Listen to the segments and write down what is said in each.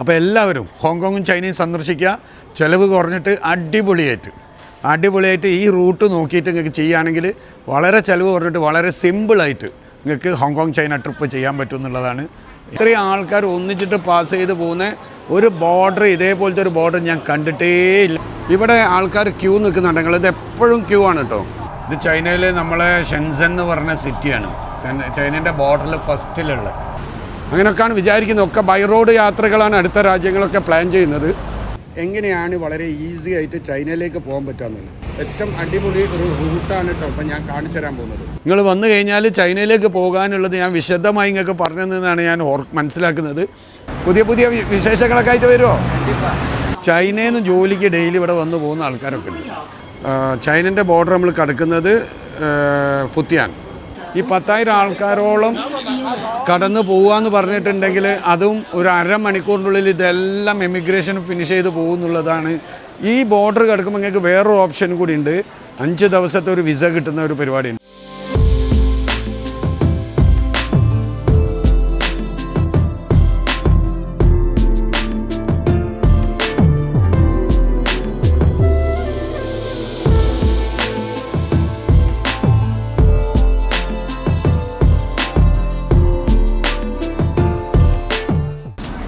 അപ്പോൾ എല്ലാവരും ഹോങ്കോങ്ങും ചൈനയും സന്ദർശിക്കുക. ചിലവ് കുറഞ്ഞിട്ട് അടിപൊളിയായിട്ട്. അടിപൊളിയായിട്ട് ഈ റൂട്ട് നോക്കിയിട്ട് നിങ്ങൾക്ക് ചെയ്യുകയാണെങ്കിൽ വളരെ ചിലവ് കുറഞ്ഞിട്ട് വളരെ സിമ്പിളായിട്ട് നിങ്ങൾക്ക് ഹോങ്കോങ് ചൈന ട്രിപ്പ് ചെയ്യാൻ പറ്റും എന്നുള്ളതാണ്. ഇത്രയും ആൾക്കാർ ഒന്നിച്ചിട്ട് പാസ് ചെയ്ത് പോകുന്ന ഒരു ബോർഡർ ഇതേപോലത്തെ ഒരു ബോർഡർ ഞാൻ കണ്ടിട്ടേ ഇല്ല. ഇവിടെ ആൾക്കാർ ക്യൂ നിൽക്കുന്നുണ്ടെങ്കിൽ ഇത് എപ്പോഴും ക്യൂ ആണ് കേട്ടോ ഇത് ചൈനയിൽ നമ്മളെ ഷെൻസൻ എന്ന് പറഞ്ഞ സിറ്റിയാണ് ചൈനേന്റെ ബോർഡറിൽ ഫസ്റ്റിലുള്ള അങ്ങനെയൊക്കെയാണ് വിചാരിക്കുന്നത്. ഒക്കെ ബൈ റോഡ് യാത്രകളാണ് അടുത്ത രാജ്യങ്ങളൊക്കെ പ്ലാൻ ചെയ്യുന്നത്. എങ്ങനെയാണ് വളരെ ഈസി ആയിട്ട് ചൈനയിലേക്ക് പോകാൻ പറ്റാന്നുള്ളത് ഏറ്റവും അടിപൊളി ഒരു റൂട്ടാണ് കേട്ടോ ഇപ്പം ഞാൻ കാണിച്ചു തരാൻ പോകുന്നത്. നിങ്ങൾ വന്നു കഴിഞ്ഞാൽ ചൈനയിലേക്ക് പോകാനുള്ളത് ഞാൻ വിശദമായി നിങ്ങൾക്ക് പറഞ്ഞു തന്നതാണ് ഞാൻ മനസ്സിലാക്കുന്നത്. പുതിയ പുതിയ വിശേഷങ്ങളൊക്കെ ആയിട്ട് വരുമോ ചൈനയിൽ നിന്ന് ജോലിക്ക് ഡെയിലി ഇവിടെ വന്നു പോകുന്ന ആൾക്കാരൊക്കെ ഉണ്ട്. ചൈനന്റെ ബോർഡർ നമ്മൾ കടക്കുന്നത് ഫുത്തിയാണ്. ഈ പത്തായിരം ആൾക്കാരോളം കടന്നു പോവാന്ന് പറഞ്ഞിട്ടുണ്ടെങ്കിൽ അതും ഒരു അരമണിക്കൂറിനുള്ളിൽ ഇതെല്ലാം എമിഗ്രേഷൻ ഫിനിഷ് ചെയ്ത് പോകുന്നുള്ളതാണ്. ഈ ബോർഡർ കിടക്കുമ്പോൾ നിങ്ങൾക്ക് വേറൊരു ഓപ്ഷൻ കൂടി ഉണ്ട്. അഞ്ച് ദിവസത്തെ ഒരു വിസ കിട്ടുന്ന ഒരു പരിപാടിയുണ്ട്.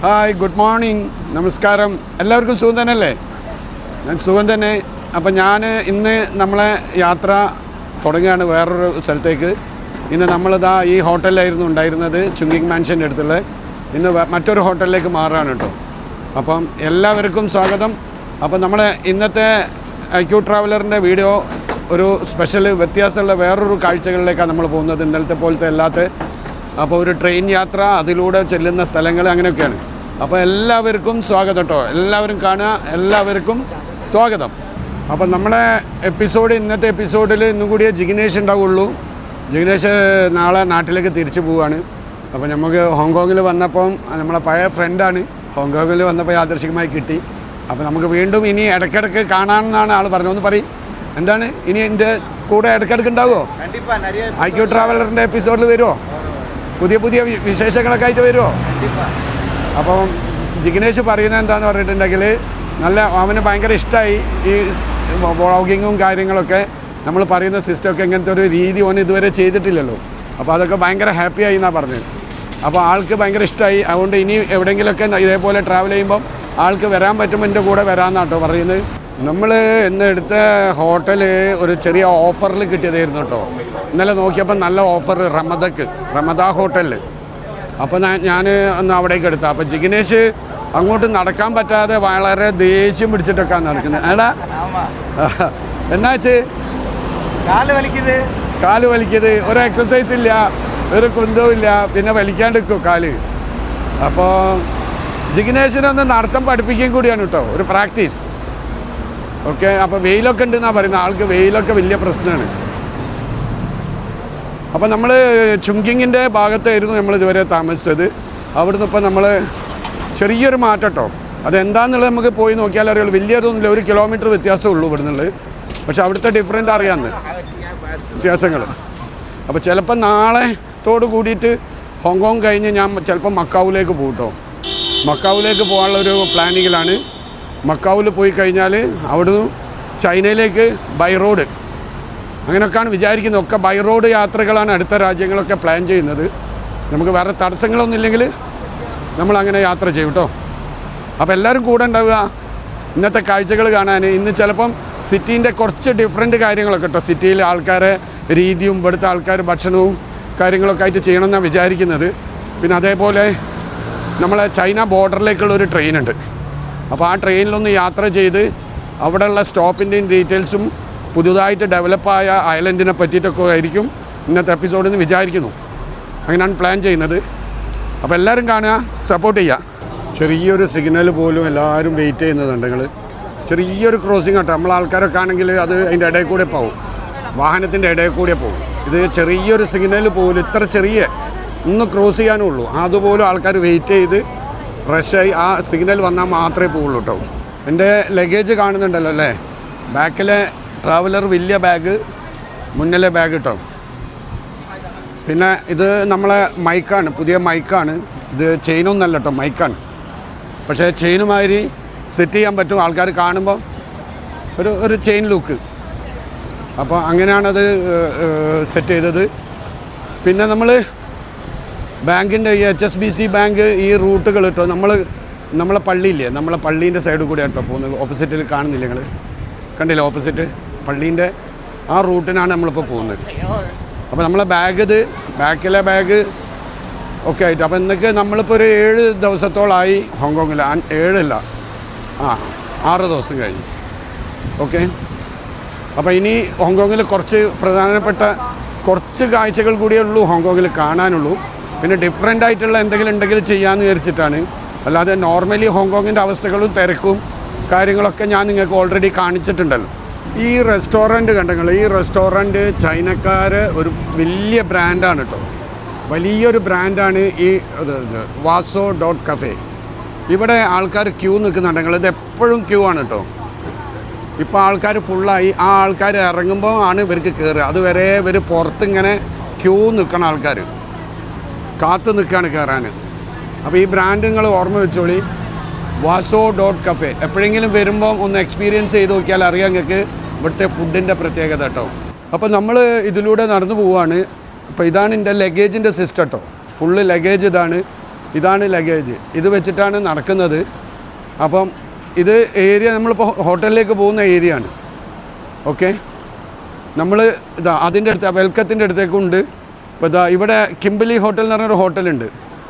ഹായ് ഗുഡ് മോർണിംഗ് നമസ്കാരം. എല്ലാവർക്കും സുഖം തന്നെയല്ലേ? ഞാൻ സുഖം തന്നെ. അപ്പം ഞാൻ ഇന്ന് നമ്മളെ യാത്ര തുടങ്ങുകയാണ് വേറൊരു സ്ഥലത്തേക്ക്. ഇന്ന് നമ്മളിതാ ഈ ഹോട്ടലിലായിരുന്നു ഉണ്ടായിരുന്നത് ചുങ്കിങ് മാൻഷന്റെ അടുത്തുള്ള. ഇന്ന് മറ്റൊരു ഹോട്ടലിലേക്ക് മാറുകയാണ് കേട്ടോ. അപ്പം എല്ലാവർക്കും സ്വാഗതം. അപ്പം നമ്മൾ ഇന്നത്തെ ഐക്യു ട്രാവലറിന്റെ വീഡിയോ ഒരു സ്പെഷ്യൽ വ്യത്യാസമുള്ള വേറൊരു കാഴ്ചകളിലേക്കാണ് നമ്മൾ പോകുന്നത്. ഇന്നലത്തെ പോലത്തെ അല്ലാത്ത. അപ്പോൾ ഒരു ട്രെയിൻ യാത്ര അതിലൂടെ ചെല്ലുന്ന സ്ഥലങ്ങൾ അങ്ങനെയൊക്കെയാണ്. അപ്പോൾ എല്ലാവർക്കും സ്വാഗതം കേട്ടോ എല്ലാവരും കാണുക എല്ലാവർക്കും സ്വാഗതം. അപ്പോൾ നമ്മുടെ എപ്പിസോഡ് ഇന്നത്തെ എപ്പിസോഡിൽ ഇന്നും കൂടിയ ജിഗ്നേഷ് ഉണ്ടാവുള്ളൂ. ജിഗ്നേഷ് നാളെ നാട്ടിലേക്ക് തിരിച്ചു പോവുകയാണ് അപ്പോൾ നമുക്ക് ഹോങ്കോങ്ങിൽ വന്നപ്പം നമ്മളെ പഴയ ഫ്രണ്ടാണ് ഹോങ്കോങ്ങിൽ വന്നപ്പോൾ യാദർശികമായി കിട്ടി. അപ്പോൾ നമുക്ക് വീണ്ടും ഇനി ഇടയ്ക്കിടയ്ക്ക് കാണാമെന്നാണ് ആൾ പറഞ്ഞു ഒന്ന് പറയും എന്താണ്? ഇനി എന്റെ കൂടെ ഇടയ്ക്കിടയ്ക്ക് ഉണ്ടാവുമോ ഐക്യു ട്രാവലറിന്റെ എപ്പിസോഡിൽ വരുമോ പുതിയ പുതിയ വിശേഷങ്ങളൊക്കെ ആയിട്ട് വരുമോ അപ്പം ജിഗ്നേഷ് പറയുന്നത് എന്താണെന്ന് പറഞ്ഞിട്ടുണ്ടെങ്കിൽ നല്ല അവന് ഭയങ്കര ഇഷ്ടമായി ഈ വ്ളോഗിങ്ങും കാര്യങ്ങളൊക്കെ. നമ്മൾ പറയുന്ന സിസ്റ്റമൊക്കെ ഇങ്ങനത്തെ ഒരു രീതി ഓൻ ഇതുവരെ ചെയ്തിട്ടില്ലല്ലോ. അപ്പോൾ അതൊക്കെ ഭയങ്കര ഹാപ്പി ആയി എന്നാണ് പറഞ്ഞത്. അപ്പോൾ ആൾക്ക് ഭയങ്കര ഇഷ്ടമായി അതുകൊണ്ട് ഇനി എവിടെയെങ്കിലുമൊക്കെ ഇതേപോലെ ട്രാവൽ ചെയ്യുമ്പം ആൾക്ക് വരാൻ പറ്റുമ്പോൾ എന്റെ കൂടെ വരാമെന്നാട്ടോ പറയുന്നത്. നമ്മൾ ഇന്ന് എടുത്ത ഹോട്ടൽ ഒരു ചെറിയ ഓഫറിൽ കിട്ടിയതായിരുന്നു കേട്ടോ ഇന്നലെ നോക്കിയപ്പോൾ നല്ല ഓഫർ റമദക്ക് റമദ ഹോട്ടലിൽ അപ്പോൾ ഞാൻ ഒന്ന് അവിടേക്ക് എടുത്തു. അപ്പോൾ ജിഗ്നേഷ് അങ്ങോട്ട് നടക്കാൻ പറ്റാതെ വളരെ ദേഷ്യം പിടിച്ചിട്ടൊക്കെ നടക്കുന്നത് ഏടാ എന്നാച്ച് കാൽ വലിക്കത്. ഒരു എക്സസൈസ് ഇല്ല ഒരു കുന്തവും ഇല്ല പിന്നെ വലിക്കാണ്ടിരിക്കും കാൽ. അപ്പോൾ ജിഗ്നേഷിനൊന്ന് നടത്തം പഠിപ്പിക്കുകയും കൂടിയാണ് കേട്ടോ ഒരു പ്രാക്ടീസ്. ഓക്കെ അപ്പോൾ വെയിലൊക്കെ ഉണ്ടെന്നാണ് പറയുന്നത് ആൾക്ക് വെയിലൊക്കെ വലിയ പ്രശ്നമാണ് അപ്പോൾ നമ്മൾ ചുങ്കിങ്ങിന്റെ ഭാഗത്തായിരുന്നു നമ്മൾ ഇതുവരെ താമസിച്ചത്. അവിടുന്ന് ഇപ്പോൾ നമ്മൾ ചെറിയൊരു മാറ്റം കേട്ടോ അതെന്താണെന്നുള്ളത് നമുക്ക് പോയി നോക്കിയാൽ അറിയുള്ളൂ. വലിയതൊന്നുമില്ല. ഒരു കിലോമീറ്റർ വ്യത്യാസമേ ഉള്ളൂ ഇവിടുന്നുള്ളത്. പക്ഷെ അവിടുത്തെ ഡിഫറെന്റ് അറിയാമെന്ന് വ്യത്യാസങ്ങൾ അപ്പോൾ ചിലപ്പോൾ നാളെത്തോട് കൂടിയിട്ട് ഹോങ്കോങ് കഴിഞ്ഞ് ഞാൻ ചിലപ്പോൾ മക്കാവിലേക്ക് പോകും കേട്ടോ മക്കാവിലേക്ക് പോകാനുള്ളൊരു പ്ലാനിങ്ങിലാണ് മക്കാവിൽ പോയി കഴിഞ്ഞാൽ അവിടുന്ന് ചൈനയിലേക്ക് ബൈ റോഡ് അങ്ങനെയൊക്കെയാണ് വിചാരിക്കുന്നത് ഒക്കെ ബൈ റോഡ് യാത്രകളാണ് അടുത്ത രാജ്യങ്ങളൊക്കെ പ്ലാൻ ചെയ്യുന്നത്. നമുക്ക് വേറെ തടസ്സങ്ങളൊന്നും ഇല്ലെങ്കിൽ നമ്മൾ അങ്ങനെ യാത്ര ചെയ്യും കേട്ടോ അപ്പോൾ എല്ലാവരും കൂടെ ഉണ്ടാവുക. ഇന്നത്തെ കാഴ്ചകൾ കാണാൻ. ഇന്ന് ചിലപ്പം സിറ്റീന്റെ കുറച്ച് ഡിഫറെന്റ് കാര്യങ്ങളൊക്കെ കേട്ടോ സിറ്റിയിലെ ആൾക്കാരെ രീതിയും ഇവിടുത്തെ ആൾക്കാർ ഭക്ഷണവും കാര്യങ്ങളൊക്കെ ആയിട്ട് ചെയ്യണമെന്നാണ് വിചാരിക്കുന്നത്. പിന്നെ അതേപോലെ നമ്മളെ ചൈന ബോർഡറിലേക്കുള്ള ഒരു ട്രെയിനുണ്ട് അപ്പോൾ ആ ട്രെയിനിലൊന്ന് യാത്ര ചെയ്ത് അവിടെയുള്ള സ്റ്റോപ്പിന്റെയും ഡീറ്റെയിൽസും പുതുതായിട്ട് ഡെവലപ്പായ ഐലൻഡിനെ പറ്റിയിട്ടൊക്കെ ആയിരിക്കും ഇന്നത്തെ എപ്പിസോഡിൽ നിന്ന് വിചാരിക്കുന്നു. അങ്ങനെയാണ് പ്ലാൻ ചെയ്യുന്നത്. അപ്പോൾ എല്ലാവരും കാണുക സപ്പോർട്ട് ചെയ്യുക. ചെറിയൊരു സിഗ്നൽ പോലും എല്ലാവരും വെയിറ്റ് ചെയ്യുന്നതുണ്ട് നിങ്ങൾ ചെറിയൊരു ക്രോസിങ് ആട്ടോ. നമ്മൾ ആൾക്കാരൊക്കെ ആണെങ്കിൽ അത് അതിന്റെ ഇടയിൽ കൂടെ പോകും വാഹനത്തിന്റെ ഇടയിൽ കൂടെ പോകും ഇത് ചെറിയൊരു സിഗ്നൽ പോലും ഇത്ര ചെറിയ ഒന്ന് ക്രോസ് ചെയ്യാനേ ഉള്ളൂ. അതുപോലും ആൾക്കാർ വെയിറ്റ് ചെയ്ത് റഷായി ആ സിഗ്നൽ വന്നാൽ മാത്രമേ പോവുള്ളൂ കേട്ടോ. എന്റെ ലഗേജ് കാണുന്നുണ്ടല്ലോ അല്ലേ? ബാക്കിലെ ട്രാവലർ വലിയ ബാഗ് മുന്നിലെ ബാഗ് കിട്ടും പിന്നെ ഇത് നമ്മളെ മൈക്കാണ് പുതിയ മൈക്കാണ്. ഇത് ചെയിനൊന്നല്ല കേട്ടോ മൈക്കാണ്. പക്ഷേ ചെയിനുമാതിരി സെറ്റ് ചെയ്യാൻ പറ്റും ആൾക്കാർ കാണുമ്പോൾ ഒരു ഒരു ചെയിൻ ലുക്ക് അപ്പോൾ അങ്ങനെയാണത് സെറ്റ് ചെയ്തത്. പിന്നെ നമ്മൾ ബാങ്കിന്റെ ഈ H S B C bank ഈ റൂട്ടുകൾ കേട്ടോ നമ്മൾ നമ്മളെ പള്ളിയില്ലേ നമ്മളെ പള്ളീന്റെ സൈഡിൽ കൂടെ കേട്ടോ പോകുന്നത്. ഓപ്പോസിറ്റിൽ കാണുന്നില്ല നിങ്ങൾ കണ്ടില്ല ഓപ്പോസിറ്റ് പള്ളീന്റെ ആ റൂട്ടിനാണ് നമ്മളിപ്പോൾ പോകുന്നത്. അപ്പോൾ നമ്മളെ ബാഗ് ഇത് ബാക്കിലെ ബാഗ് ഒക്കെ ആയിട്ട്. അപ്പോൾ ഇന്നൊക്കെ നമ്മളിപ്പോൾ ഒരു ഏഴ് ദിവസത്തോളമായി ഹോങ്കോങ്ങിൽ. ഏഴല്ല. ആ ആറ് ദിവസം കഴിഞ്ഞു. ഓക്കെ? അപ്പോൾ ഇനി ഹോങ്കോങ്ങിൽ കുറച്ച് പ്രധാനപ്പെട്ട കുറച്ച് കാഴ്ചകൾ കൂടിയേ ഉള്ളൂ ഹോങ്കോങ്ങിൽ കാണാനുള്ളൂ. പിന്നെ ഡിഫറെന്റ് ആയിട്ടുള്ള എന്തെങ്കിലും ഉണ്ടെങ്കിൽ ചെയ്യാമെന്ന് വിചാരിച്ചിട്ടാണ്. അല്ലാതെ നോർമലി ഹോങ്കോങ്ങിന്റെ അവസ്ഥകളും തിരക്കും കാര്യങ്ങളൊക്കെ ഞാൻ നിങ്ങൾക്ക് ഓൾറെഡി കാണിച്ചിട്ടുണ്ടല്ലോ. ഈ റെസ്റ്റോറന്റ് കണ്ടെങ്കിൽ ഈ റെസ്റ്റോറന്റ് ചൈനക്കാർ ഒരു വലിയ ബ്രാൻഡാണ് കേട്ടോ. വലിയൊരു ബ്രാൻഡാണ് ഈ വാസോ ഡോട്ട് കഫേ. ഇവിടെ ആൾക്കാർ ക്യൂ നിൽക്കുന്നുണ്ടെങ്കിൽ ഇത് എപ്പോഴും ക്യൂ ആണ് കേട്ടോ. ഇപ്പോൾ ആൾക്കാർ ഫുള്ളായി ആ ആൾക്കാർ ഇറങ്ങുമ്പോൾ ആണ് ഇവർക്ക് കയറുക അതുവരെ ഇവർ പുറത്തിങ്ങനെ ക്യൂ നിൽക്കണ ആൾക്കാർ കാത്തു നിൽക്കുകയാണ് കയറാൻ അപ്പോൾ ഈ ബ്രാൻഡ് നിങ്ങൾ ഓർമ്മ വെച്ചോളി. വാസോ ഡോട്ട് കഫേ എപ്പോഴെങ്കിലും വരുമ്പം ഒന്ന് എക്സ്പീരിയൻസ് ചെയ്ത് നോക്കിയാൽ അറിയാം നിങ്ങൾക്ക് ഇവിടുത്തെ ഫുഡിന്റെ പ്രത്യേകത കേട്ടോ അപ്പോൾ നമ്മൾ ഇതിലൂടെ നടന്നു പോവുകയാണ് അപ്പോൾ ഇതാണ് എന്റെ ലഗേജിന്റെ സിസ്റ്റം കേട്ടോ ഫുള്ള് ലഗേജ് ഇതാണ്. ഇതാണ് ലഗേജ് ഇത് വെച്ചിട്ടാണ് നടക്കുന്നത്. അപ്പം ഇത് ഏരിയ നമ്മളിപ്പോൾ ഹോട്ടലിലേക്ക് പോകുന്ന ഏരിയ ആണ്. ഓക്കെ നമ്മൾ ഇതാ അതിന്റെ അടുത്ത് വെൽക്കത്തിന്റെ അടുത്തേക്കുണ്ട് ഇപ്പോൾ ഇതാ ഇവിടെ കിംബലി ഹോട്ടൽ എന്ന് പറഞ്ഞൊരു ഹോട്ടലുണ്ട്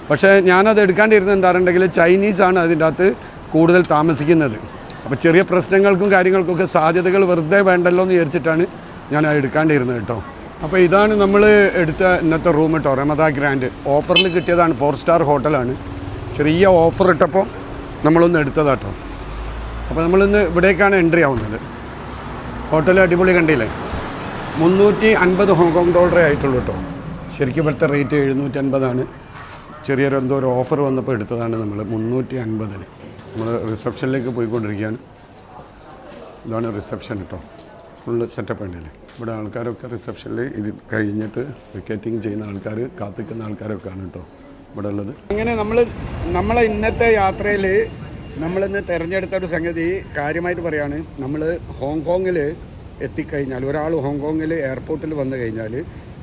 പക്ഷേ ഞാനത് എടുക്കാണ്ടിരുന്നത് എന്താണെന്നുണ്ടെങ്കിൽ ചൈനീസാണ് അതിന്റെ അകത്ത് കൂടുതൽ താമസിക്കുന്നത്. അപ്പോൾ ചെറിയ പ്രശ്നങ്ങൾക്കും കാര്യങ്ങൾക്കൊക്കെ സാധ്യതകൾ വെറുതെ വേണ്ടല്ലോ എന്ന് വിചാരിച്ചിട്ടാണ് ഞാൻ അത് എടുക്കാണ്ടിരുന്നത് കേട്ടോ. അപ്പോൾ ഇതാണ് നമ്മൾ എടുത്ത ഇന്നത്തെ റൂം കേട്ടോ റമദ ഗ്രാൻഡ്. ഓഫറിൽ കിട്ടിയതാണ് ഫോർ സ്റ്റാർ ഹോട്ടലാണ്. ചെറിയ ഓഫർ ഇട്ടപ്പോൾ നമ്മളൊന്ന് എടുത്തതാട്ടോ അപ്പോൾ നമ്മളിന്ന് ഇവിടേക്കാണ് എൻട്രി ആവുന്നത്. ഹോട്ടൽ അടിപൊളി കണ്ടില്ലേ? മുന്നൂറ്റി അൻപത് ഹോങ്കോങ് ഡോളറേ ആയിട്ടുള്ളൂ കേട്ടോ. ശരിക്കും ഇവിടുത്തെ റേറ്റ് എഴുന്നൂറ്റി അൻപതാണ്. ചെറിയൊരു എന്തോ ഒരു ഓഫർ വന്നപ്പോൾ എടുത്തതാണ് നമ്മൾ മുന്നൂറ്റി അൻപതിന് നമ്മൾ റിസപ്ഷനിലേക്ക് പോയിക്കൊണ്ടിരിക്കുകയാണ്. ഇതാണ് റിസപ്ഷൻ കേട്ടോ ഫുള്ള് സെറ്റപ്പ് ഉണ്ടല്ലേ ഇവിടെ ആൾക്കാരൊക്കെ റിസപ്ഷനിൽ ഇത് കഴിഞ്ഞിട്ട് വിക്കറ്റിംഗ് ചെയ്യുന്ന ആൾക്കാർ കാത്തിക്കുന്ന ആൾക്കാരൊക്കെ ആണ് കേട്ടോ ഇവിടെ ഉള്ളത്. ഇങ്ങനെ നമ്മൾ നമ്മളെ ഇന്നത്തെ യാത്രയിൽ നമ്മളിന്ന് തിരഞ്ഞെടുത്ത ഒരു സംഗതി കാര്യമായിട്ട് പറയാണ്. നമ്മൾ ഹോങ്കോങ്ങിൽ എത്തിക്കഴിഞ്ഞാൽ ഒരാൾ ഹോങ്കോങ്ങിൽ എയർപോർട്ടിൽ വന്നു കഴിഞ്ഞാൽ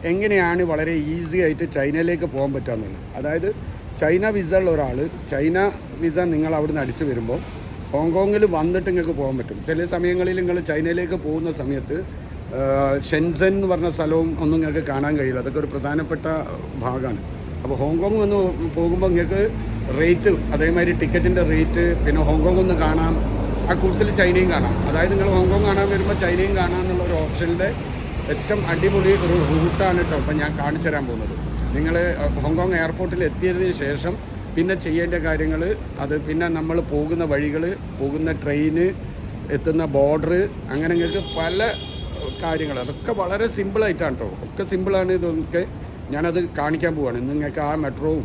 എങ്ങനെയാണ് വളരെ ഈസി ആയിട്ട് ചൈനയിലേക്ക് പോകാൻ പറ്റുക അതായത് ചൈന വിസ ഉള്ള ഒരാൾ ചൈന വിസ നിങ്ങൾ അവിടുന്ന് അടിച്ചു വരുമ്പോൾ ഹോങ്കോങ്ങിൽ വന്നിട്ട് നിങ്ങൾക്ക് പോകാൻ പറ്റും. ചില സമയങ്ങളിൽ നിങ്ങൾ ചൈനയിലേക്ക് പോകുന്ന സമയത്ത് ഷെൻസൻ എന്ന് പറഞ്ഞ സ്ഥലവും ഒന്നും നിങ്ങൾക്ക് കാണാൻ കഴിയില്ല. അതൊക്കെ ഒരു പ്രധാനപ്പെട്ട ഭാഗമാണ്. അപ്പോൾ ഹോങ്കോങ് വന്ന് പോകുമ്പോൾ നിങ്ങൾക്ക് റേറ്റ് അതേമാതിരി ടിക്കറ്റിന്റെ റേറ്റ് പിന്നെ ഹോങ്കോങ് ഒന്ന് കാണാം. ആ കൂടുതൽ ചൈനയും കാണാം. അതായത് നിങ്ങൾ ഹോങ്കോങ് കാണാൻ വരുമ്പോൾ ചൈനയും കാണാം എന്നുള്ള ഒരു ഓപ്ഷനിലെ ഏറ്റവും അടിപൊളി ഒരു റൂട്ടാണ് കേട്ടോ ഇപ്പം ഞാൻ കാണിച്ചു തരാൻ പോകുന്നത്. നിങ്ങൾ ഹോങ്കോങ് എയർപോർട്ടിൽ എത്തിയതിന് ശേഷം പിന്നെ ചെയ്യേണ്ട കാര്യങ്ങൾ അത് പിന്നെ നമ്മൾ പോകുന്ന വഴികൾ പോകുന്ന ട്രെയിന് എത്തുന്ന ബോർഡർ അങ്ങനെ പല കാര്യങ്ങൾ. അതൊക്കെ വളരെ സിമ്പിളായിട്ടാണ് കേട്ടോ. ഒക്കെ സിമ്പിളാണ് ഇതൊക്കെ. ഞാനത് കാണിക്കാൻ പോവാണ്. നിങ്ങൾക്ക് ആ മെട്രോവും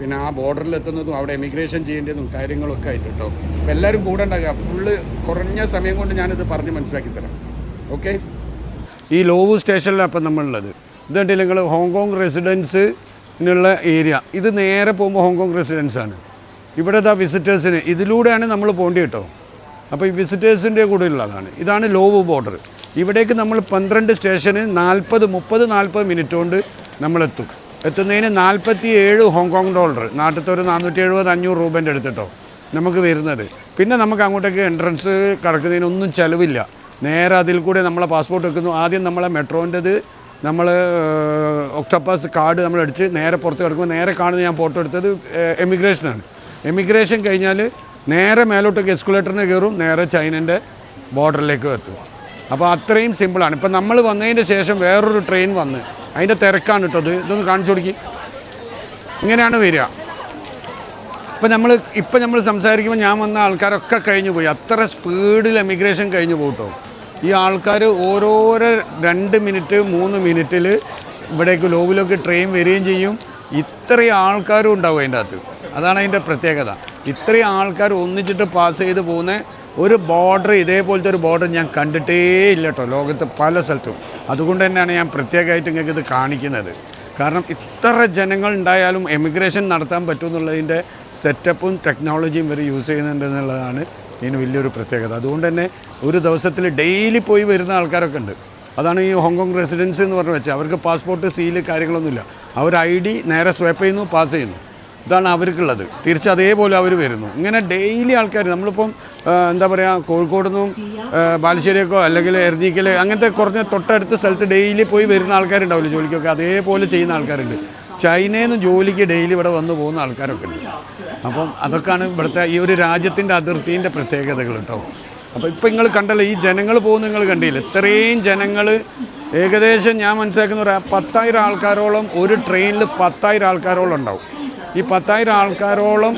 പിന്നെ ആ ബോർഡറിൽ എത്തുന്നതും അവിടെ എമിഗ്രേഷൻ ചെയ്യേണ്ടതും കാര്യങ്ങളൊക്കെ ആയിട്ട് കേട്ടോ. എല്ലാവരും കൂടെ ഉണ്ടാകുക ഫുള്ള് കുറഞ്ഞ സമയം കൊണ്ട് ഞാനിത് പറഞ്ഞ് മനസ്സിലാക്കി തരാം. ഓക്കെ ഈ ലോവ് സ്റ്റേഷനിലാണ് അപ്പം നമ്മളുള്ളത്. ഇത് കണ്ടില്ല നിങ്ങൾ ഹോങ്കോങ് റെസിഡൻസ് ഉള്ള ഏരിയ. ഇത് നേരെ പോകുമ്പോൾ ഹോങ്കോങ് റെസിഡൻസ് ആണ്. ഇവിടെ ഇതാ വിസിറ്റേഴ്സിന് ഇതിലൂടെയാണ് നമ്മൾ പോകേണ്ടി കേട്ടോ. അപ്പോൾ ഈ വിസിറ്റേഴ്സിന്റെ കൂടെ ഉള്ളതാണ്. ഇതാണ് ലോവ് ബോർഡർ. ഇവിടേക്ക് നമ്മൾ പന്ത്രണ്ട് സ്റ്റേഷന് നാൽപ്പത് മുപ്പത് നാൽപ്പത് മിനിറ്റ് കൊണ്ട് നമ്മളെത്തും എത്തുന്നതിന് നാൽപ്പത്തി ഏഴ് ഹോങ്കോങ് ഡോളർ. നാട്ടിലത്തെ ഒരു നാനൂറ്റി എഴുപത് അഞ്ഞൂറ് രൂപേന്റെ അടുത്തിട്ടോ നമുക്ക് വരുന്നത്. പിന്നെ നമുക്ക് അങ്ങോട്ടേക്ക് എൻട്രൻസ് കടക്കുന്നതിനൊന്നും ചിലവില്ല. നേരെ അതിൽ കൂടെ നമ്മളെ പാസ്പോർട്ട് വെക്കുന്നു. ആദ്യം നമ്മളെ മെട്രോന്റെത് നമ്മൾ ഒക്ടോപ്പസ് കാർഡ് നമ്മൾ അടിച്ച് നേരെ പുറത്ത് കിടക്കുമ്പോൾ നേരെ കാണുന്ന ഞാൻ ഫോട്ടോ എടുത്തത് എമിഗ്രേഷനാണ്. എമിഗ്രേഷൻ കഴിഞ്ഞാൽ നേരെ മേലോട്ടേക്ക് എസ്കുലേറ്ററിന് കയറും നേരെ ചൈനന്റെ ബോർഡറിലേക്ക് എത്തും. അപ്പോൾ അത്രയും സിമ്പിളാണ്. ഇപ്പം നമ്മൾ വന്നതിന്റെ ശേഷം വേറൊരു ട്രെയിൻ വന്ന് അതിന്റെ തിരക്കാണ് കേട്ടോ ഇത്. ഇതൊന്ന് കാണിച്ചു കൊടുക്കി. ഇങ്ങനെയാണ് വരിക. ഇപ്പം നമ്മൾ ഇപ്പം നമ്മൾ സംസാരിക്കുമ്പോൾ ഞാൻ വന്ന ആൾക്കാരൊക്കെ കഴിഞ്ഞു പോയി അത്ര സ്പീഡിൽ എമിഗ്രേഷൻ കഴിഞ്ഞു പോകട്ടോ ഈ ആൾക്കാർ ഓരോരോ രണ്ട് മിനിറ്റ് മൂന്ന് മിനിറ്റിൽ ഇവിടേക്ക് ലോബിലൊക്കെ ട്രെയിൻ വരികയും ചെയ്യും. ഇത്രയും ആൾക്കാരും ഉണ്ടാവും അതിന്റെ അകത്ത്. അതാണ് അതിന്റെ പ്രത്യേകത. ഇത്രയും ആൾക്കാർ ഒന്നിച്ചിട്ട് പാസ് ചെയ്ത് പോകുന്ന ഒരു ബോർഡർ ഇതേപോലത്തെ ഒരു ബോർഡർ ഞാൻ കണ്ടിട്ടേ ഇല്ല കേട്ടോ ലോകത്ത് പല സ്ഥലത്തും. അതുകൊണ്ട് തന്നെയാണ് ഞാൻ പ്രത്യേകമായിട്ട് നിങ്ങൾക്ക് ഇത് കാണിക്കുന്നത്. കാരണം ഇത്ര ജനങ്ങൾ ഉണ്ടായാലും എമിഗ്രേഷൻ നടത്താൻ പറ്റുമെന്നുള്ളതിന്റെ സെറ്റപ്പും ടെക്നോളജിയും വരെ യൂസ് ചെയ്യുന്നുണ്ട് എന്നുള്ളതാണ് ഇതിന് വലിയൊരു പ്രത്യേകത. അതുകൊണ്ട് തന്നെ ഒരു ദിവസത്തിൽ ഡെയിലി പോയി വരുന്ന ആൾക്കാരൊക്കെ ഉണ്ട്. അതാണ് ഈ ഹോങ്കോങ് റെസിഡൻസ് എന്ന് പറഞ്ഞു വെച്ചാൽ അവർക്ക് പാസ്പോർട്ട് സീൽ കാര്യങ്ങളൊന്നുമില്ല. അവർ ഐ ഡി നേരെ സ്വൈപ്പ് ചെയ്യുന്നു പാസ് ചെയ്യുന്നു. ഇതാണ് അവർക്കുള്ളത്. തിരിച്ച് അതേപോലെ അവർ വരുന്നു. ഇങ്ങനെ ഡെയിലി ആൾക്കാർ നമ്മളിപ്പം എന്താ പറയുക കോഴിക്കോട് നിന്നും ബാലുശ്ശേരിയൊക്കെ അല്ലെങ്കിൽ എറഞ്ഞിക്കൽ അങ്ങനത്തെ കുറഞ്ഞ തൊട്ടടുത്ത സ്ഥലത്ത് ഡെയിലി പോയി വരുന്ന ആൾക്കാരുണ്ടാവില്ല ജോലിക്കൊക്കെ? അതേപോലെ ചെയ്യുന്ന ആൾക്കാരുണ്ട്. ചൈനയിൽ നിന്ന് ജോലിക്ക് ഡെയിലി ഇവിടെ വന്ന് പോകുന്ന ആൾക്കാരൊക്കെ ഉണ്ട്. അപ്പം അതൊക്കെയാണ് ഇവിടുത്തെ ഈ ഒരു രാജ്യത്തിന്റെ അതിർത്തിന്റെ പ്രത്യേകതകൾ കേട്ടോ. അപ്പോൾ ഇപ്പം നിങ്ങൾ കണ്ടല്ലോ ഈ ജനങ്ങൾ പോകുന്ന നിങ്ങൾ കണ്ടില്ല? ഇത്രയും ജനങ്ങൾ ഏകദേശം ഞാൻ മനസ്സിലാക്കുന്ന ഒരു പത്തായിരം ആൾക്കാരോളം ഒരു ട്രെയിനിൽ പത്തായിരം ആൾക്കാരോളം ഉണ്ടാവും. ഈ പത്തായിരം ആൾക്കാരോളം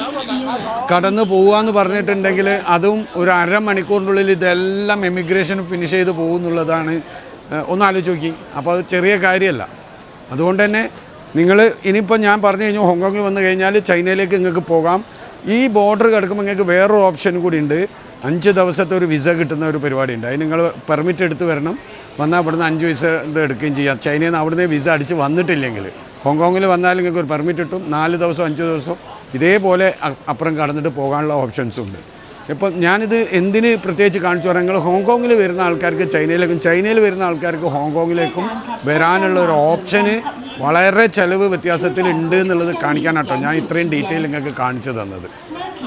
കടന്നു പോവാന്ന് പറഞ്ഞിട്ടുണ്ടെങ്കിൽ അതും ഒരു അരമണിക്കൂറിനുള്ളിൽ ഇതെല്ലാം എമിഗ്രേഷൻ ഫിനിഷ് ചെയ്ത് പോകുന്നുള്ളതാണ് ഒന്ന് ആലോചിച്ച് നോക്കി. അപ്പോൾ അത് ചെറിയ കാര്യമല്ല. അതുകൊണ്ട് തന്നെ നിങ്ങൾ ഇനിയിപ്പോൾ ഞാൻ പറഞ്ഞു കഴിഞ്ഞു ഹോങ്കോങ്ങിൽ വന്നു കഴിഞ്ഞാൽ ചൈനയിലേക്ക് നിങ്ങൾക്ക് പോകാം. ഈ ബോർഡർ കിടക്കുമ്പോൾ നിങ്ങൾക്ക് വേറൊരു ഓപ്ഷൻ കൂടി ഉണ്ട്. അഞ്ച് ദിവസത്തെ ഒരു വിസ കിട്ടുന്ന ഒരു പരിപാടി ഉണ്ട്. അതിന് നിങ്ങൾ പെർമിറ്റ് എടുത്ത് വരണം. വന്നാൽ അവിടുന്ന് അഞ്ച് വിസ ഇത് എടുക്കുകയും ചെയ്യാം. ചൈനയിൽ നിന്ന് അവിടുന്ന് വിസ അടിച്ച് വന്നിട്ടില്ലെങ്കിൽ. ഹോങ്കോങ്ങിൽ വന്നാൽ നിങ്ങൾക്ക് ഒരു പെർമിറ്റ് കിട്ടും. നാല് ദിവസം അഞ്ച് ദിവസം ഇതേപോലെ അപ്പുറം കടന്നിട്ട് പോകാനുള്ള ഓപ്ഷൻസും ഉണ്ട്. ഇപ്പം ഞാനിത് എന്തിന് പ്രത്യേകിച്ച് കാണിച്ചു പറയാം നിങ്ങൾ ഹോങ്കോങ്ങിൽ വരുന്ന ആൾക്കാർക്ക് ചൈനയിലേക്കും ചൈനയിൽ വരുന്ന ആൾക്കാർക്ക് ഹോങ്കോങ്ങിലേക്കും വരാനുള്ള ഒരു ഓപ്ഷന് വളരെ ചിലവ് വ്യത്യാസത്തിൽ ഉണ്ട് എന്നുള്ളത് കാണിക്കാനാട്ടോ. ഞാൻ ഇത്രയും ഡീറ്റെയിൽ നിങ്ങൾക്ക് കാണിച്ചു തന്നത്.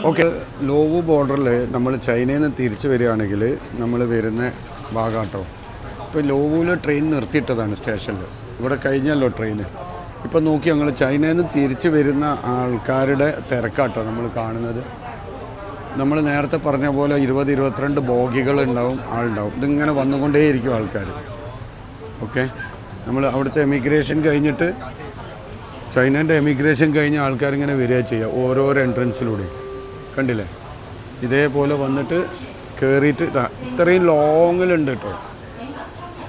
ഓക്കെ ലോവ് ബോർഡറിൽ നമ്മൾ ചൈനയിൽ നിന്ന് തിരിച്ചു വരികയാണെങ്കിൽ നമ്മൾ വരുന്ന ഭാഗാട്ടോ. ഇപ്പോൾ ലോവുവിൽ ട്രെയിൻ നിർത്തിയിട്ടതാണ് സ്റ്റേഷനിൽ ഇവിടെ കഴിഞ്ഞല്ലോ ട്രെയിൻ ഇപ്പം നോക്കി ഞങ്ങൾ ചൈനയിൽ നിന്ന് തിരിച്ചു വരുന്ന ആൾക്കാരുടെ തിരക്കാട്ടോ നമ്മൾ കാണുന്നത്. നമ്മൾ നേരത്തെ പറഞ്ഞ പോലെ ഇരുപത് ഇരുപത്തിരണ്ട് ബോഗികൾ ഉണ്ടാവും ആളുണ്ടാവും. ഇതിങ്ങനെ വന്നുകൊണ്ടേയിരിക്കും ആൾക്കാർ ഓക്കെ നമ്മൾ അവിടുത്തെ എമിഗ്രേഷൻ കഴിഞ്ഞിട്ട് ചൈനന്റെ എമിഗ്രേഷൻ കഴിഞ്ഞ ആൾക്കാരിങ്ങനെ വരിക ചെയ്യുക ഓരോരോ എൻട്രൻസിലൂടെ കണ്ടില്ലേ? ഇതേപോലെ വന്നിട്ട് കയറിയിട്ട് ഇതാ ഇത്രയും ലോങ്ങിലുണ്ട് കേട്ടോ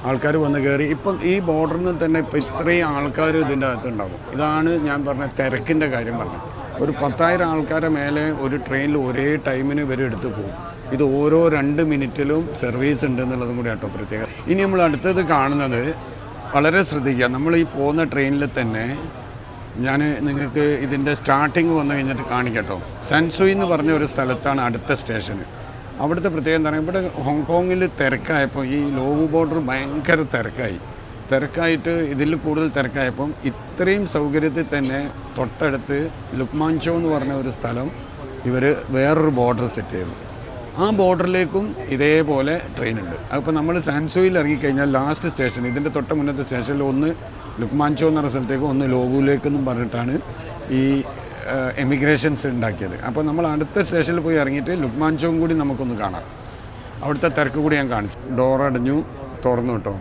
ആൾക്കാർ വന്ന് കയറി ഇപ്പം ഈ ബോർഡറിൽ നിന്ന് തന്നെ ഇപ്പം ഇത്രയും ആൾക്കാർ ഇതിന്റെ അകത്തുണ്ടാകും ഇതാണ് ഞാൻ പറഞ്ഞ തിരക്കിന്റെ കാര്യം പറഞ്ഞത്. ഒരു പത്തായിരം ആൾക്കാരെ മേലെ ഒരു ട്രെയിനിൽ ഒരേ ടൈമിന് ഇവർ എടുത്ത് പോകും. ഇത് ഓരോ രണ്ട് മിനിറ്റിലും സർവീസ് ഉണ്ട് എന്നുള്ളതും കൂടി കേട്ടോ പ്രത്യേകം. ഇനി നമ്മൾ അടുത്തത് കാണുന്നത് വളരെ ശ്രദ്ധിക്കുക. നമ്മൾ ഈ പോകുന്ന ട്രെയിനിൽ തന്നെ ഞാൻ നിങ്ങൾക്ക് ഇതിന്റെ സ്റ്റാർട്ടിങ് വന്നു കഴിഞ്ഞിട്ട് കാണിക്കട്ടോ. സൻസുയി എന്ന് പറഞ്ഞ ഒരു സ്ഥലത്താണ് അടുത്ത സ്റ്റേഷന്. അവിടുത്തെ പ്രത്യേകം എന്താ പറയുക? ഇവിടെ ഹോങ്കോങ്ങിൽ തിരക്കായപ്പോൾ ഈ ലോവ് ബോർഡർ ഭയങ്കര തിരക്കായി. തിരക്കായിട്ട് ഇതിൽ കൂടുതൽ തിരക്കായപ്പം ഇത്രയും സൗകര്യത്തിൽ തന്നെ തൊട്ടടുത്ത് ലുക്മാൻചോ എന്ന് പറഞ്ഞ ഒരു സ്ഥലം ഇവർ വേറൊരു ബോർഡർ സെറ്റ് ചെയ്തു. ആ ബോർഡറിലേക്കും ഇതേപോലെ ട്രെയിൻ ഉണ്ട് അപ്പോൾ നമ്മൾ സാൻസോയിൽ ഇറങ്ങിക്കഴിഞ്ഞാൽ ലാസ്റ്റ് സ്റ്റേഷൻ ഇതിന്റെ തൊട്ട മുന്നത്തെ സ്റ്റേഷനിൽ ഒന്ന് ലുക്മാൻചോ എന്ന പറഞ്ഞ സ്ഥലത്തേക്കും ഒന്ന് ലോഗുലേക്കെന്നും പറഞ്ഞിട്ടാണ് ഈ എമിഗ്രേഷൻസ് ഉണ്ടാക്കിയത്. അപ്പോൾ നമ്മൾ അടുത്ത സ്റ്റേഷനിൽ പോയി ഇറങ്ങിയിട്ട് ലുക്മാൻചോവും കൂടി നമുക്കൊന്ന് കാണാം. അവിടുത്തെ തിരക്ക് കൂടി ഞാൻ കാണിച്ചു. ഡോർ അടഞ്ഞു തുറന്നു കേട്ടോ.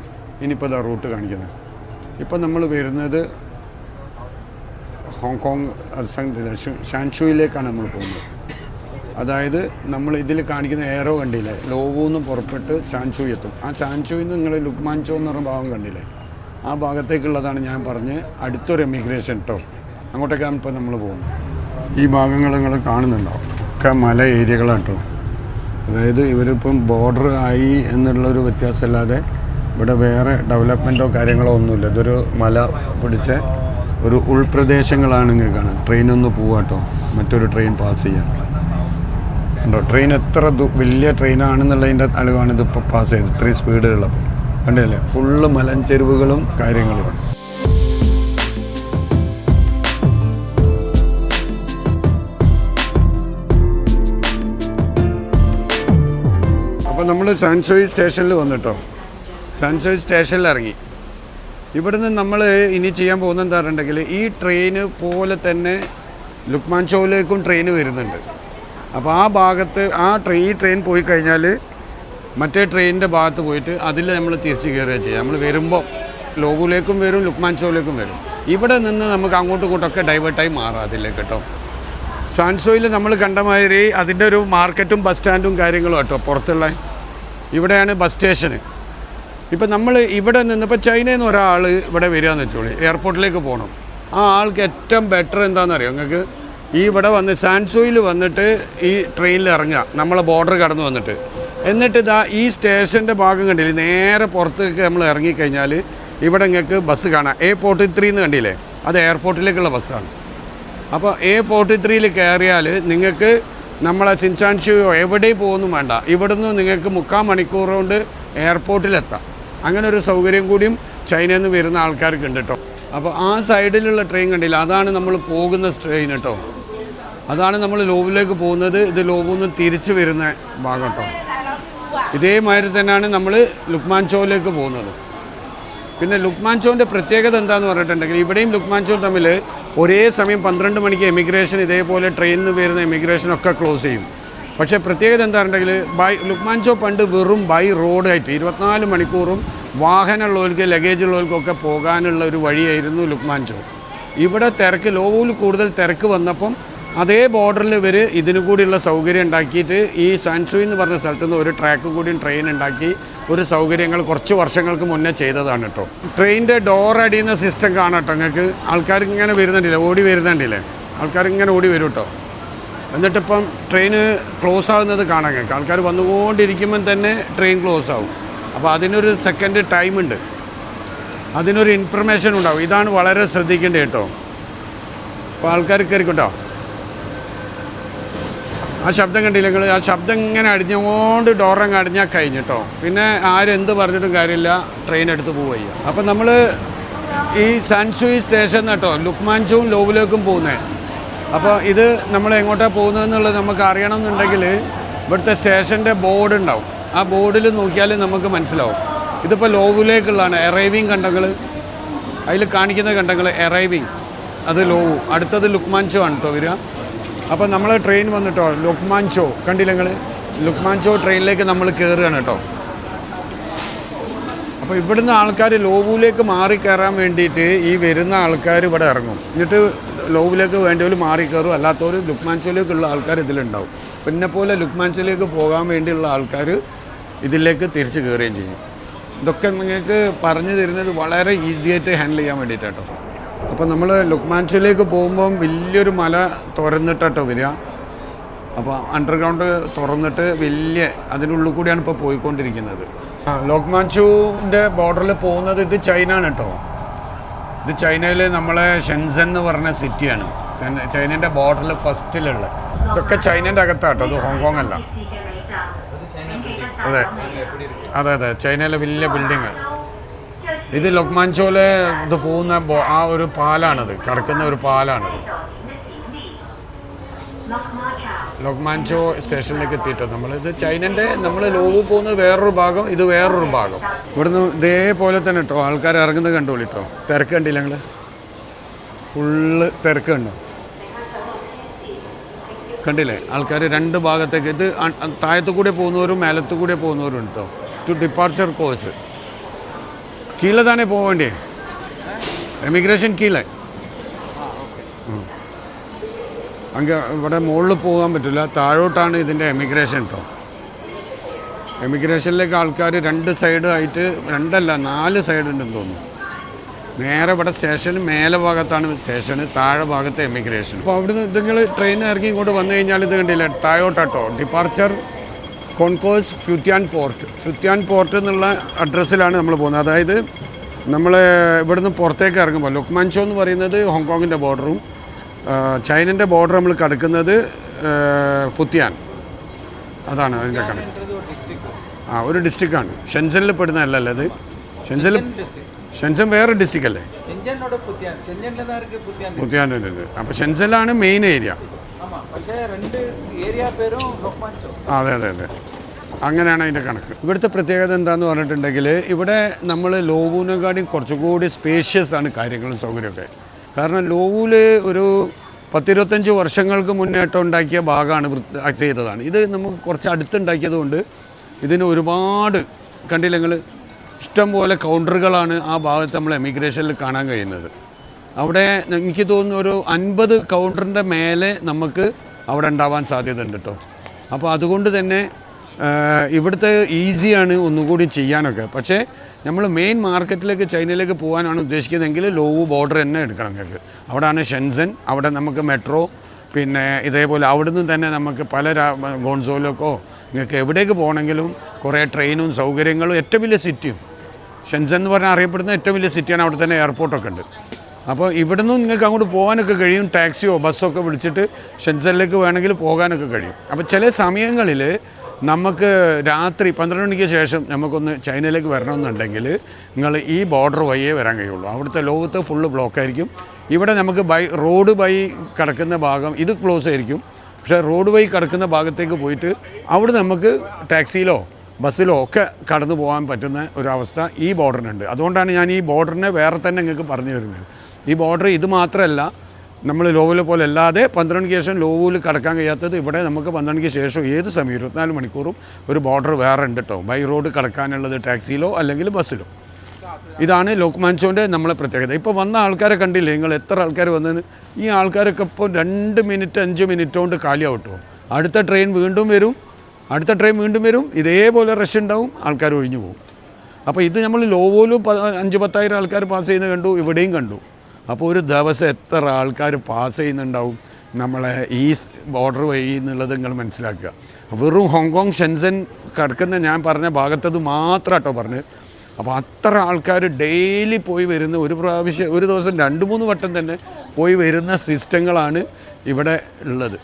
ഇനിയിപ്പോൾ ഇതാ റൂട്ട് കാണിക്കുന്നത്. ഇപ്പം നമ്മൾ വരുന്നത് ഹോങ്കോങ് ഷാൻഷുയിലേക്കാണ് നമ്മൾ പോകുന്നത്. അതായത് നമ്മൾ ഇതിൽ കാണിക്കുന്ന ഏറോ കണ്ടില്ലേ? ലോവൂന്ന് പുറപ്പെട്ട് ചാൻചു എത്തും. ആ ചാൻചുയിൽ നിങ്ങൾ ലുക്മാൻചോ എന്ന് പറഞ്ഞ ഭാഗം കണ്ടില്ലേ? ആ ഭാഗത്തേക്കുള്ളതാണ് ഞാൻ പറഞ്ഞ് അടുത്തൊരു എമിഗ്രേഷൻ കേട്ടോ അങ്ങോട്ടേക്കാണ് ഇപ്പോൾ നമ്മൾ പോകുന്നത് ഈ ഭാഗങ്ങൾ നിങ്ങൾ കാണുന്നുണ്ടോ ഒക്കെ മല ഏരിയകളാണ് കേട്ടോ അതായത് ഇവരിപ്പം ബോർഡർ ആയി എന്നുള്ളൊരു വ്യത്യാസമല്ലാതെ ഇവിടെ വേറെ ഡെവലപ്മെന്റോ കാര്യങ്ങളോ ഒന്നുമില്ല. ഇതൊരു മല പിടിച്ച ഒരു ഉൾപ്രദേശങ്ങളാണ് ഇങ്ങനെ കാണാൻ ട്രെയിനൊന്ന് പോവാട്ടോ മറ്റൊരു ട്രെയിൻ പാസ് ചെയ്യാൻ. ഉണ്ടോ? ട്രെയിൻ എത്ര വലിയ ട്രെയിനാണെന്നുള്ളതിന്റെ അളവാണ് ഇതിപ്പോൾ പാസ് ചെയ്തത്. ഇത്രയും സ്പീഡിലുള്ളപ്പോൾ കണ്ടില്ലേ? ഫുള്ള് മലഞ്ചെരുവുകളും കാര്യങ്ങളും. അപ്പോൾ നമ്മൾ സാൻസോയി സ്റ്റേഷനിൽ വന്നിട്ടോ? സാൻസോയി സ്റ്റേഷനിൽ ഇറങ്ങി. ഇവിടുന്ന് നമ്മൾ ഇനി ചെയ്യാൻ പോകുന്നത് എന്താ പറഞ്ഞിട്ടുണ്ടെങ്കിൽ ഈ ട്രെയിന് പോലെ തന്നെ ലുക്മാൻ ഷോയിലേക്കും ട്രെയിൻ വരുന്നുണ്ട്. അപ്പോൾ ആ ഭാഗത്ത് ആ ട്രെയിൻ ഈ ട്രെയിൻ പോയി കഴിഞ്ഞാൽ മറ്റേ ട്രെയിനിന്റെ ഭാഗത്ത് പോയിട്ട് അതിൽ നമ്മൾ തിരിച്ച് കയറുക ചെയ്യുക നമ്മൾ വരുമ്പോൾ ലോഗുലേക്കും വരും ലുക്മാൻസോയിലേക്കും വരും. ഇവിടെ നിന്ന് നമുക്ക് അങ്ങോട്ടും ഇങ്ങോട്ടൊക്കെ ഡൈവേർട്ടായി മാറാം അതിലേക്ക് കേട്ടോ? സാൻസോയിൽ നമ്മൾ കണ്ട മാതിരി അതിന്റെ ഒരു മാർക്കറ്റും ബസ് സ്റ്റാൻഡും കാര്യങ്ങളും കേട്ടോ പുറത്തുള്ള. ഇവിടെയാണ് ബസ് സ്റ്റേഷന് ഇപ്പം നമ്മൾ ഇവിടെ നിന്ന് ഇപ്പോൾ ചൈനയിൽ നിന്ന് ഒരാൾ ഇവിടെ വരികയെന്ന് വെച്ചോളൂ എയർപോർട്ടിലേക്ക് പോകണം ആ ആൾക്ക് ഏറ്റവും ബെറ്റർ എന്താണെന്നറിയോ നിങ്ങൾക്ക്? ഈ ഇവിടെ വന്ന് സാൻസോയിൽ വന്നിട്ട് ഈ ട്രെയിനിൽ ഇറങ്ങുക. നമ്മളെ ബോർഡർ കടന്നു വന്നിട്ട്. എന്നിട്ട് ഇതാ ഈ സ്റ്റേഷന്റെ ഭാഗം കണ്ടില്ലേ? നേരെ പുറത്തേക്ക് നമ്മൾ ഇറങ്ങിക്കഴിഞ്ഞാൽ ഇവിടെ നിങ്ങൾക്ക് ബസ് കാണാം. എ ഫോർട്ടി ത്രീ എന്ന് കണ്ടില്ലേ? അത് എയർപോർട്ടിലേക്കുള്ള ബസ്സാണ് അപ്പോൾ എ ഫോർട്ടി ത്രീയിൽ കയറിയാൽ നിങ്ങൾക്ക് നമ്മളെ ചിൻചാൻഷിയോ എവിടെയും പോകുന്നു വേണ്ട. ഇവിടുന്ന് നിങ്ങൾക്ക് മുക്കാൽ മണിക്കൂർ കൊണ്ട് എയർപോർട്ടിലെത്താം അങ്ങനെ ഒരു സൗകര്യം കൂടിയും ചൈനയിൽ നിന്ന് വരുന്ന ആൾക്കാർക്ക് ഉണ്ട് കേട്ടോ അപ്പോൾ ആ സൈഡിലുള്ള ട്രെയിൻ കണ്ടില്ല? അതാണ് നമ്മൾ പോകുന്ന ട്രെയിൻ കേട്ടോ അതാണ് നമ്മൾ ലോവിലേക്ക് പോകുന്നത്. ഇത് ലോവിൽ നിന്ന് തിരിച്ചു വരുന്ന ഭാഗം കേട്ടോ ഇതേമാതിരി തന്നെയാണ് നമ്മൾ ലുക്മാൻ ചോയിലേക്ക് പോകുന്നത്. പിന്നെ ലുക്മാൻ ചോന്റെ പ്രത്യേകത എന്താന്ന് പറഞ്ഞിട്ടുണ്ടെങ്കിൽ ഇവിടെയും ലുക്മാൻ ചോ തമ്മിൽ ഒരേ സമയം പന്ത്രണ്ട് മണിക്ക് എമിഗ്രേഷൻ ഇതേപോലെ ട്രെയിനിൽ നിന്ന് വരുന്ന എമിഗ്രേഷൻ ഒക്കെ ക്ലോസ് ചെയ്യും. പക്ഷേ പ്രത്യേകത എന്താ എന്താണെന്നുണ്ടെങ്കിൽ ബൈ ലുക്മാൻ ചോ പണ്ട് വെറും ബൈ റോഡായിട്ട് ഇരുപത്തിനാല് മണിക്കൂറും വാഹനമുള്ളവർക്ക് ലഗേജ് ഉള്ളവർക്കൊക്കെ പോകാനുള്ള ഒരു വഴിയായിരുന്നു ലുക്മാൻ ചോ ഇവിടെ തിരക്ക് ലോവൂൽ കൂടുതൽ തിരക്ക് വന്നപ്പം അതേ ബോർഡറിൽ ഇവർ ഇതിനു കൂടിയുള്ള സൗകര്യം ഉണ്ടാക്കിയിട്ട് ഈ സാൻസുയി എന്ന് പറഞ്ഞ സ്ഥലത്ത് നിന്ന് ഒരു ട്രാക്ക് കൂടിയും ട്രെയിൻ ഉണ്ടാക്കി ഒരു സൗകര്യങ്ങൾ കുറച്ച് വർഷങ്ങൾക്ക് മുന്നേ ചെയ്തതാണ് കേട്ടോ ട്രെയിനിന്റെ ഡോർ അടിയുന്ന സിസ്റ്റം കാണാം കേട്ടോ നിങ്ങൾക്ക് ആൾക്കാർ ഇങ്ങനെ വരുന്നുണ്ടല്ലേ? ഓടി വരുന്നുണ്ടല്ലേ? ആൾക്കാർ ഇങ്ങനെ ഓടി വരും കേട്ടോ എന്നിട്ടിപ്പം ട്രെയിന് ക്ലോസ് ആകുന്നത് കാണാം നിങ്ങൾക്ക് ആൾക്കാർ വന്നുകൊണ്ടിരിക്കുമ്പം തന്നെ ട്രെയിൻ ക്ലോസ് ആവും. അപ്പോൾ അതിനൊരു സെക്കൻഡ് ടൈമുണ്ട് അതിനൊരു ഇൻഫർമേഷൻ ഉണ്ടാവും. ഇതാണ് വളരെ ശ്രദ്ധിക്കേണ്ടത് കേട്ടോ അപ്പോൾ ആൾക്കാർ കയറിക്കൊണ്ടോ ആ ശബ്ദം കണ്ടില്ല നിങ്ങൾ ആ ശബ്ദം ഇങ്ങനെ അടിഞ്ഞുകൊണ്ട് ഡോറങ്ങ് അടിഞ്ഞാൽ കഴിഞ്ഞിട്ടോ പിന്നെ ആരെന്ത് പറഞ്ഞിട്ടും കാര്യമില്ല. ട്രെയിൻ എടുത്ത് പോവുക അപ്പം നമ്മൾ ഈ സാൻസുയി സ്റ്റേഷൻ കേട്ടോ ലുക്മാൻസും ലോവിലേക്കും പോകുന്നത് അപ്പോൾ ഇത് നമ്മൾ എങ്ങോട്ടാണ് പോകുന്നതെന്നുള്ളത് നമുക്ക് അറിയണം എന്നുണ്ടെങ്കിൽ ഇവിടുത്തെ സ്റ്റേഷന്റെ ബോർഡ് ഉണ്ടാവും. ആ ബോർഡിൽ നോക്കിയാൽ നമുക്ക് മനസ്സിലാവും. ഇതിപ്പോൾ ലോവിലേക്കുള്ളതാണ്. എറൈവിങ് കണ്ടങ്ങൾ അതിൽ കാണിക്കുന്ന കണ്ടങ്ങൾ എറൈവിങ് അത് ലോവു. അടുത്തത് ലുക്മാൻചോ ആണ് കേട്ടോ വരിക. അപ്പോൾ നമ്മൾ ട്രെയിൻ വന്നിട്ടോ? ലുക്മാൻ ലുക്മാൻചോ. കണ്ടില്ല നിങ്ങൾ ലുക്മാൻചോ ട്രെയിനിലേക്ക് നമ്മൾ കയറുകയാണ് കേട്ടോ. അപ്പോൾ ഇവിടുന്ന് ആൾക്കാർ ലോവിലേക്ക് മാറി കയറാൻ വേണ്ടിയിട്ട് ഈ വരുന്ന ആൾക്കാർ ഇവിടെ ഇറങ്ങും. എന്നിട്ട് ലോവിലേക്ക് വേണ്ടിയവർ മാറി കയറും അല്ലാത്തവർ ലുക്മാൻചോയിലേക്കുള്ള ആൾക്കാർ ഇതിലുണ്ടാവും. പിന്നെ പോലെ ലുക്മാൻചോയിലേക്ക് പോകാൻ വേണ്ടിയുള്ള ആൾക്കാർ ഇതിലേക്ക് തിരിച്ച് കയറുകയും ചെയ്യും. ഇതൊക്കെ നിങ്ങൾക്ക് പറഞ്ഞു തരുന്നത് വളരെ ഈസിയായിട്ട് ഹാൻഡിൽ ചെയ്യാൻ വേണ്ടിയിട്ടാട്ടോ. അപ്പോൾ നമ്മൾ ലുക്മാൻസിലേക്ക് പോകുമ്പം വലിയൊരു മല തുറന്നിട്ടോ വരിക. അപ്പോൾ അണ്ടർഗ്രൗണ്ട് തുറന്നിട്ട് വലിയ അതിനുള്ളിൽ കൂടിയാണ് ഇപ്പോൾ പോയിക്കൊണ്ടിരിക്കുന്നത്. ആ ലോക്മാൻചുവിന്റെ ബോർഡറിൽ പോകുന്നത് ഇത് ചൈന ആണ് കേട്ടോ ഇത് ചൈനയിൽ നമ്മളെ ഷെൻസൻ എന്ന് പറഞ്ഞ സിറ്റിയാണ്. ചൈനന്റെ ബോർഡറിൽ ഫസ്റ്റിലുള്ള ഇതൊക്കെ ചൈനന്റെ അകത്താട്ടോ അത് ഹോങ്കോങ് അല്ല. അതെ അതെ. അതെ ചൈനയിലെ വലിയ ബിൽഡിങ് ഇത് ലൊക്മാൻചോലെ ഇത് പോകുന്ന ആ ഒരു പാലാണത്. കിടക്കുന്ന ഒരു പാലാണത്. ലോക്മാൻചോ സ്റ്റേഷനിലേക്ക് എത്തിയിട്ടോ? നമ്മൾ ഇത് ചൈനന്റെ നമ്മൾ ലോവ് പോകുന്നത് വേറൊരു ഭാഗം ഇത് വേറൊരു ഭാഗം. ഇവിടുന്ന് ഇതേപോലെ തന്നെ കേട്ടോ ആൾക്കാർ ഇറങ്ങുന്നത് കണ്ടോളി കേട്ടോ തിരക്ക് കണ്ടില്ല ഞങ്ങൾ ഫുള്ള് തിരക്ക് കണ്ടോ? കണ്ടില്ലേ? ആൾക്കാർ രണ്ട് ഭാഗത്തേക്ക് ഇത് താഴത്തു കൂടെ പോകുന്നവരും മേലത്തു കൂടെ പോകുന്നവരും കേട്ടോ ടു ഡിപ്പാർച്ചർ കോഴ്സ് കീഴെ തന്നെ പോവേണ്ടേ എമിഗ്രേഷൻ കീഴിലെ. അങ്ങ് ഇവിടെ മുകളിൽ പോകാൻ പറ്റില്ല. താഴോട്ടാണ് ഇതിന്റെ എമിഗ്രേഷൻ കേട്ടോ എമിഗ്രേഷനിലേക്ക് ആൾക്കാർ രണ്ട് സൈഡ് ആയിട്ട് രണ്ടല്ല നാല് സൈഡ് ഉണ്ടെന്ന് തോന്നുന്നു. നേരെ ഇവിടെ സ്റ്റേഷന് മേലെ ഭാഗത്താണ് സ്റ്റേഷന് താഴെ ഭാഗത്ത് എമിഗ്രേഷൻ അപ്പോൾ അവിടുന്ന് നിങ്ങൾ ട്രെയിൻ ഇറങ്ങി ഇങ്ങോട്ട് വന്നു കഴിഞ്ഞാൽ ഇത് കണ്ടില്ല? താഴോട്ടാട്ടോ. Departure concourse Futian port. Futian port എന്നുള്ള അഡ്രസ്സിലാണ് നമ്മൾ പോകുന്നത്. അതായത് നമ്മൾ ഇവിടുന്ന് പുറത്തേക്ക് ഇറങ്ങുമ്പോൾ ലുക്മാൻചോ എന്ന് പറയുന്നത് ഹോങ്കോങ്ങിന്റെ ബോർഡറും ചൈനന്റെ ബോർഡർ നമ്മൾ കടക്കുന്നത് ഫുത്യാൻ. അതാണ് അതിന്റെ കണക്ക് ആ ഒരു ഡിസ്ട്രിക്റ്റാണ് ഷെൻസനിൽ പെടുന്നതല്ലല്ലോ അത്. ഷെൻസനിൽ ഷെൻസൻ വേറെ ഡിസ്ട്രിക്റ്റ് അല്ലേ? ഫുത്യാൻ. അപ്പോൾ ഷെൻസനിലാണ് മെയിൻ ഏരിയ അതെ അതെ അതെ. അങ്ങനെയാണ് അതിന്റെ കണക്ക്. ഇവിടുത്തെ പ്രത്യേകത എന്താന്ന് പറഞ്ഞിട്ടുണ്ടെങ്കിൽ ഇവിടെ നമ്മൾ ലോവൂനെക്കാട്ടിയും കുറച്ചുകൂടി സ്പേഷ്യസ് ആണ് കാര്യങ്ങളും സൗകര്യമൊക്കെ. കാരണം ലോവൂൽ ഒരു പത്തിരുപത്തഞ്ച് വർഷങ്ങൾക്ക് മുന്നേറ്റം ഉണ്ടാക്കിയ ഭാഗമാണ് ചെയ്തതാണ്. ഇത് നമുക്ക് കുറച്ച് അടുത്തുണ്ടാക്കിയത് കൊണ്ട് ഇതിന് ഒരുപാട് കണ്ടില്ലെങ്കിൽ ഇഷ്ടംപോലെ ഇഷ്ടം പോലെ കൗണ്ടറുകളാണ് ആ ഭാഗത്ത് നമ്മൾ എമിഗ്രേഷനിൽ കാണാൻ കഴിയുന്നത്. അവിടെ എനിക്ക് തോന്നുന്നു ഒരു അൻപത് കൗണ്ടറിന്റെ മേലെ നമുക്ക് അവിടെ ഉണ്ടാവാൻ സാധ്യതയുണ്ട് കേട്ടോ അപ്പോൾ അതുകൊണ്ട് തന്നെ ഇവിടുത്തെ ഈസിയാണ് ഒന്നുകൂടി ചെയ്യാനൊക്കെ. പക്ഷേ നമ്മൾ മെയിൻ മാർക്കറ്റിലേക്ക് ചൈനയിലേക്ക് പോകാനാണ് ഉദ്ദേശിക്കുന്നതെങ്കിൽ ലോവ് ബോർഡർ തന്നെ എടുക്കണം ഞങ്ങൾക്ക്. അവിടെയാണ് ഷെൻസൻ അവിടെ നമുക്ക് മെട്രോ പിന്നെ ഇതേപോലെ അവിടുന്ന് തന്നെ നമുക്ക് പല ഗോൺസോലൊക്കോ നിങ്ങൾക്ക് എവിടേക്ക് പോകണമെങ്കിലും കുറേ ട്രെയിനും സൗകര്യങ്ങളും ഏറ്റവും വലിയ സിറ്റിയും ഷെൻസൻ എന്ന് പറഞ്ഞാൽ അറിയപ്പെടുന്ന ഏറ്റവും വലിയ സിറ്റിയാണ് അവിടെ തന്നെ എയർപോർട്ടൊക്കെ ഉണ്ട്. അപ്പോൾ ഇവിടുന്ന് നിങ്ങൾക്ക് അങ്ങോട്ട് പോകാനൊക്കെ കഴിയും. ടാക്സിയോ ബസ്സോ ഒക്കെ വിളിച്ചിട്ട് ഷെൻസലിലേക്ക് വേണമെങ്കിൽ പോകാനൊക്കെ കഴിയും. അപ്പോൾ ചില സമയങ്ങളിൽ നമുക്ക് രാത്രി പന്ത്രണ്ട് മണിക്ക് ശേഷം നമുക്കൊന്ന് ചൈനയിലേക്ക് വരണമെന്നുണ്ടെങ്കിൽ നിങ്ങൾ ഈ ബോർഡർ വഴിയേ വരാൻ കഴിയുള്ളൂ. അവിടുത്തെ ലോകത്ത് ഫുള്ള് ബ്ലോക്കായിരിക്കും ഇവിടെ നമുക്ക് ബൈ റോഡ് ബൈ കിടക്കുന്ന ഭാഗം ഇത് ക്ലോസ് ആയിരിക്കും. പക്ഷേ റോഡ് വഴി കിടക്കുന്ന ഭാഗത്തേക്ക് പോയിട്ട് അവിടെ നമുക്ക് ടാക്സിയിലോ ബസ്സിലോ ഒക്കെ കടന്നു പോകാൻ പറ്റുന്ന ഒരവസ്ഥ ഈ ബോർഡറിനുണ്ട്. അതുകൊണ്ടാണ് ഞാൻ ഈ ബോർഡറിനെ വേറെ തന്നെ നിങ്ങൾക്ക് പറഞ്ഞു തരുന്നത്. ഈ ബോർഡർ ഇത് മാത്രമല്ല നമ്മൾ ലോവിലെ പോലെ അല്ലാതെ പന്ത്രണ്ടിന് ശേഷം ലോവിൽ കടക്കാൻ കഴിയാത്തത് ഇവിടെ നമുക്ക് പന്ത്രണ്ടിന് ശേഷം ഏത് സമയം ഇരുപത്തിനാല് മണിക്കൂറും ഒരു ബോർഡർ വേറെ ഉണ്ട് കേട്ടോ ബൈ റോഡ് കടക്കാനുള്ളത് ടാക്സിയിലോ അല്ലെങ്കിൽ ബസ്സിലോ ഇതാണ് ലോക്മാൻസോന്റെ നമ്മളെ പ്രത്യേകത. ഇപ്പോൾ വന്ന ആൾക്കാരെ കണ്ടില്ലേ? നിങ്ങൾ എത്ര ആൾക്കാർ വന്നതെന്ന് ഈ ആൾക്കാരൊക്കെ ഇപ്പോൾ രണ്ട് മിനിറ്റ് അഞ്ച് മിനിറ്റ് കൊണ്ട് കാലിയാവട്ടോ അടുത്ത ട്രെയിൻ വീണ്ടും വരും. അടുത്ത ട്രെയിൻ വീണ്ടും വരും. ഇതേപോലെ റഷ് ഉണ്ടാവും. ആൾക്കാർ ഒഴിഞ്ഞു പോകും. അപ്പോൾ ഇത് നമ്മൾ ലോവോലും അഞ്ച് പത്തായിരം ആൾക്കാർ പാസ് ചെയ്യുന്നത് കണ്ടു. ഇവിടെയും കണ്ടു. അപ്പോൾ ഒരു ദിവസം എത്ര ആൾക്കാർ പാസ് ചെയ്യുന്നുണ്ടാവും നമ്മളെ ഈ ബോർഡർ വഴി എന്നുള്ളത് നിങ്ങൾ മനസ്സിലാക്കുക. വെറും ഹോങ്കോങ് ഷെൻസൻ കിടക്കുന്ന ഞാൻ പറഞ്ഞ ഭാഗത്തത് മാത്രം കേട്ടോ പറഞ്ഞത് അപ്പോൾ അത്ര ആൾക്കാർ ഡെയിലി പോയി വരുന്ന ഒരു പ്രാവശ്യം ഒരു ദിവസം രണ്ട് മൂന്ന് വട്ടം തന്നെ പോയി വരുന്ന സിസ്റ്റങ്ങളാണ് ഇവിടെ ഉള്ളത്.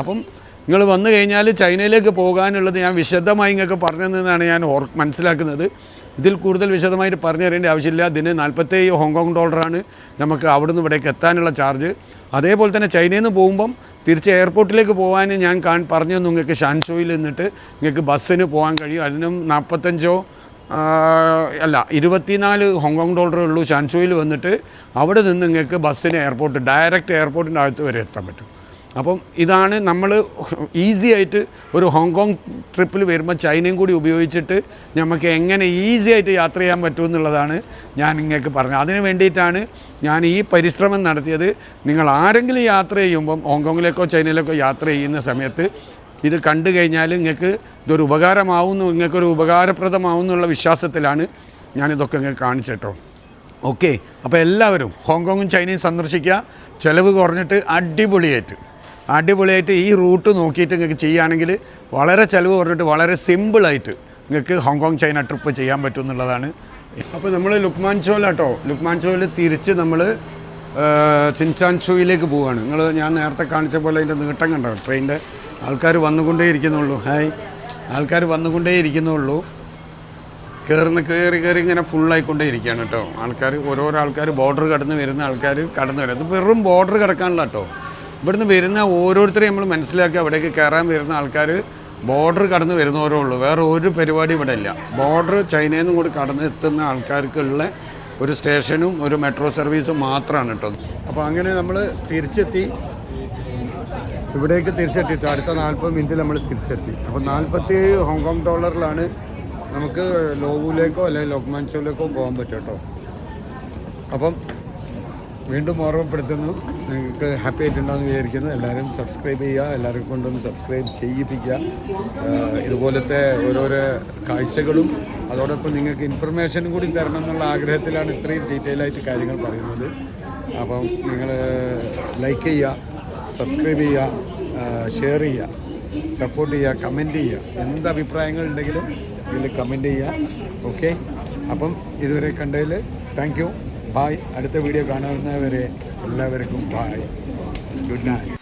അപ്പം നിങ്ങൾ വന്നു കഴിഞ്ഞാൽ ചൈനയിലേക്ക് പോകാനുള്ളത് ഞാൻ വിശദമായി നിങ്ങൾക്ക് പറഞ്ഞു ഞാൻ ഓർ മനസ്സിലാക്കുന്നത്. ഇതിൽ കൂടുതൽ വിശദമായിട്ട് പറഞ്ഞു തരേണ്ട ആവശ്യമില്ല. ഇതിന് നാൽപ്പത്തേഴ് ഹോങ്കോങ് ഡോളറാണ് നമുക്ക് അവിടുന്ന് ഇവിടേക്ക് എത്താനുള്ള ചാർജ്. അതേപോലെ തന്നെ ചൈനയിൽ നിന്ന് പോകുമ്പം തിരിച്ച് എയർപോർട്ടിലേക്ക് പോകാൻ ഞാൻ കാൺ പറഞ്ഞു നിങ്ങൾക്ക് ഷാൻഷോയിൽ നിന്നിട്ട് നിങ്ങൾക്ക് ബസ്സിന് പോകാൻ കഴിയും. അതിനും നാൽപ്പത്തഞ്ചോ അല്ല ഇരുപത്തിനാല് ഹോങ്കോങ് ഡോളറേ ഉള്ളൂ ഷാൻഷോയിൽ വന്നിട്ട് അവിടെ നിന്ന് നിങ്ങൾക്ക് ബസ്സിന് എയർപോർട്ട് ഡയറക്റ്റ് എയർപോർട്ടിന്റെ അകത്ത് വരെ എത്താൻ പറ്റും. അപ്പം ഇതാണ് നമ്മൾ ഈസി ആയിട്ട് ഒരു ഹോങ്കോങ് ട്രിപ്പിൽ വരുമ്പോൾ ചൈനയും കൂടി ഉപയോഗിച്ചിട്ട് നമുക്ക് എങ്ങനെ ഈസി ആയിട്ട് യാത്ര ചെയ്യാൻ പറ്റുമെന്നുള്ളതാണ് ഞാൻ നിങ്ങൾക്ക് പറഞ്ഞത്. അതിന് വേണ്ടിയിട്ടാണ് ഞാൻ ഈ പരിശ്രമം നടത്തിയത്. നിങ്ങൾ ആരെങ്കിലും യാത്ര ചെയ്യുമ്പം ഹോങ്കോങ്ങിലേക്കോ ചൈനയിലേക്കോ യാത്ര ചെയ്യുന്ന സമയത്ത് ഇത് കണ്ടു കഴിഞ്ഞാൽ നിങ്ങൾക്ക് ഇതൊരു ഉപകാരമാവുന്നു നിങ്ങൾക്കൊരു ഉപകാരപ്രദമാവും എന്നുള്ള വിശ്വാസത്തിലാണ് ഞാനിതൊക്കെ നിങ്ങൾക്ക് കാണിച്ചിട്ടോ ഓക്കെ അപ്പോൾ എല്ലാവരും ഹോങ്കോങ്ങും ചൈനയും സന്ദർശിക്കുക. ചിലവ് കുറഞ്ഞിട്ട് അടിപൊളിയായിട്ട്. അടിപൊളിയായിട്ട് ഈ റൂട്ട് നോക്കിയിട്ട് നിങ്ങൾക്ക് ചെയ്യുകയാണെങ്കിൽ വളരെ ചിലവ് കുറഞ്ഞിട്ട് വളരെ സിമ്പിളായിട്ട് നിങ്ങൾക്ക് ഹോങ്കോങ് ചൈന ട്രിപ്പ് ചെയ്യാൻ പറ്റും എന്നുള്ളതാണ്. അപ്പോൾ നമ്മൾ ലുക്മാൻ ചോലാട്ടോ ലുക്മാൻ ലുക്മാൻചോയിൽ തിരിച്ച് നമ്മൾ ചിൻചാൻഷോയിലേക്ക് പോവുകയാണ് നിങ്ങൾ ഞാൻ നേരത്തെ കാണിച്ച പോലെ അതിന്റെ നീട്ടം കണ്ടോ? ട്രെയിനിന്റെ ആൾക്കാർ വന്നുകൊണ്ടേ ഇരിക്കുന്നുള്ളൂ ഹായ്. ആൾക്കാർ വന്നുകൊണ്ടേ ഇരിക്കുന്നുള്ളൂ കയറുന്ന കയറി കയറി ഇങ്ങനെ ഫുള്ളായിക്കൊണ്ടേ ഇരിക്കുകയാണ് കേട്ടോ. ആൾക്കാർ ഓരോരോ ആൾക്കാർ ബോർഡർ കടന്ന് വരുന്ന ആൾക്കാർ കടന്നു വരുന്നത് വെറും ബോർഡർ കിടക്കാനുള്ള കേട്ടോ. ഇവിടുന്ന് വരുന്ന ഓരോരുത്തരെയും നമ്മൾ മനസ്സിലാക്കി അവിടേക്ക് കയറാൻ വരുന്ന ആൾക്കാർ ബോർഡർ കടന്ന് വരുന്നവരേ ഉള്ളൂ. വേറെ ഒരു പരിപാടി ഇവിടെ ഇല്ല. ബോർഡർ ചൈനയിൽ നിന്നും കൂടി കടന്ന് എത്തുന്ന ആൾക്കാർക്കുള്ള ഒരു സ്റ്റേഷനും ഒരു മെട്രോ സർവീസും മാത്രമാണ് കേട്ടോ. അപ്പോൾ അങ്ങനെ നമ്മൾ തിരിച്ചെത്തി. ഇവിടേക്ക് തിരിച്ചെത്തി അടുത്ത നാൽപ്പത് മിനിറ്റിൽ നമ്മൾ തിരിച്ചെത്തി. അപ്പോൾ നാൽപ്പത്തി ഹോങ്കോങ് ഡോളറിലാണ് നമുക്ക് ലോവുലേക്കോ അല്ലെങ്കിൽ ലോക്മാൻചോയിലേക്കോ പോകാൻ പറ്റും കേട്ടോ. അപ്പം വീണ്ടും ഓർമ്മപ്പെടുത്തുന്നു. നിങ്ങൾക്ക് ഹാപ്പി ആയിട്ടുണ്ടാകുന്ന വിചാരിക്കുന്നു. എല്ലാവരും സബ്സ്ക്രൈബ് ചെയ്യുക എല്ലാവരും കൊണ്ടൊന്ന് സബ്സ്ക്രൈബ് ചെയ്യിപ്പിക്കുക. ഇതുപോലത്തെ ഓരോരോ കാഴ്ചകളും അതോടൊപ്പം നിങ്ങൾക്ക് ഇൻഫർമേഷനും കൂടി തരണം എന്നുള്ള ആഗ്രഹത്തിലാണ് ഇത്രയും ഡീറ്റെയിൽ ആയിട്ട് കാര്യങ്ങൾ പറയുന്നത്. അപ്പം നിങ്ങൾ ലൈക്ക് ചെയ്യുക സബ്സ്ക്രൈബ് ചെയ്യുക ഷെയർ ചെയ്യുക സപ്പോർട്ട് ചെയ്യുക കമന്റ് ചെയ്യുക. എന്ത് അഭിപ്രായങ്ങൾ ഉണ്ടെങ്കിലും ഇതിൽ കമന്റ് ചെയ്യുക. ഓക്കെ അപ്പം ഇതുവരെ കണ്ടതിൽ താങ്ക് ബായ് അടുത്ത വീഡിയോ കാണുന്നവരെ എല്ലാവർക്കും ബായ് ഗുഡ് നൈറ്റ്